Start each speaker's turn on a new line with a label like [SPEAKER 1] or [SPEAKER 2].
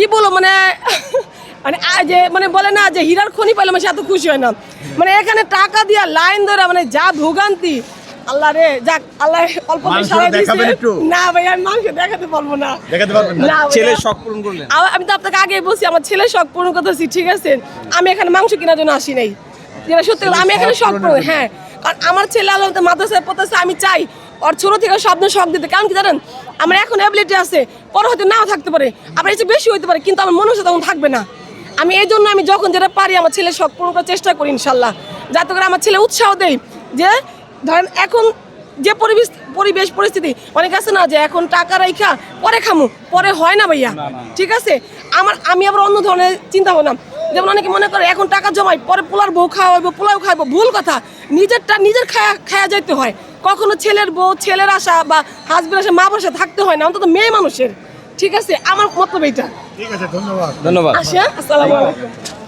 [SPEAKER 1] কি বলো মানে মানে যে মানে বলে না যে হীরার খনি পাইলে মানে সে এত খুশি হয় না। মানে এখানে টাকা দিয়া লাইন ধরে মানে যা ভোগান্তি আল্লাহ রে যাক আল্লাহ অল্প? না ভাই আমি মাংস দেখাতে পারব না।
[SPEAKER 2] দেখাতে পারবেন না।
[SPEAKER 3] ছেলের শখ পূরণ করলেন?
[SPEAKER 1] আমি তো আপনাকে আগে বলছি আমার ছেলে শখ পূরণ করতেছি ঠিক আছে? আমি এখানে মাংস কেনার জন্য আসি নাই। যেটা সত্যি আমি এখানে শখ পূরণ হ্যাঁ কারণ আমার ছেলে আলো মাদ্রাসায় পড়তেছে আমি চাই ওর ছোট থেকে স্বপ্ন শখ দিতে। কারণ কি জানেন? আমার এখন অ্যাবিলিটি আছে পরে হয়তো নাও থাকতে পারে আবার এসে বেশি হইতে পারে কিন্তু আমার মনে হচ্ছে তখন থাকবে না। আমি এই জন্য আমি যখন যেটা পারি আমার ছেলে শখ পূরণ করার চেষ্টা করি ইনশাল্লাহ। যাতে করে আমার ছেলে উৎসাহ দেয় যে ধরেন এখন যে পরিবেশ পরিবেশ পরিস্থিতি অনেক আছে না যে এখন টাকা রাইখা পরে খামু পরে হয় না ভাইয়া। ঠিক আছে? আমার আমি আবার অন্য ধরনের চিন্তা ভাবনা। যেমন অনেকে মনে করে এখন টাকা জমাই পরে পোলার বউ খাওয়াবো পোলাও খাইবো। ভুল কথা। নিজেরটা নিজের খায়া খায়া যাইতে হয়। কখনো ছেলের বউ ছেলের আশা বা হাজবেন্ড আসা মা বসে থাকতে হয় না অন্তত মেয়ে মানুষের। ঠিক আছে? আমার মতলব এইটা।
[SPEAKER 2] ঠিক আছে ধন্যবাদ।
[SPEAKER 3] ধন্যবাদ।
[SPEAKER 1] আসা আসসালামু আলাইকুম।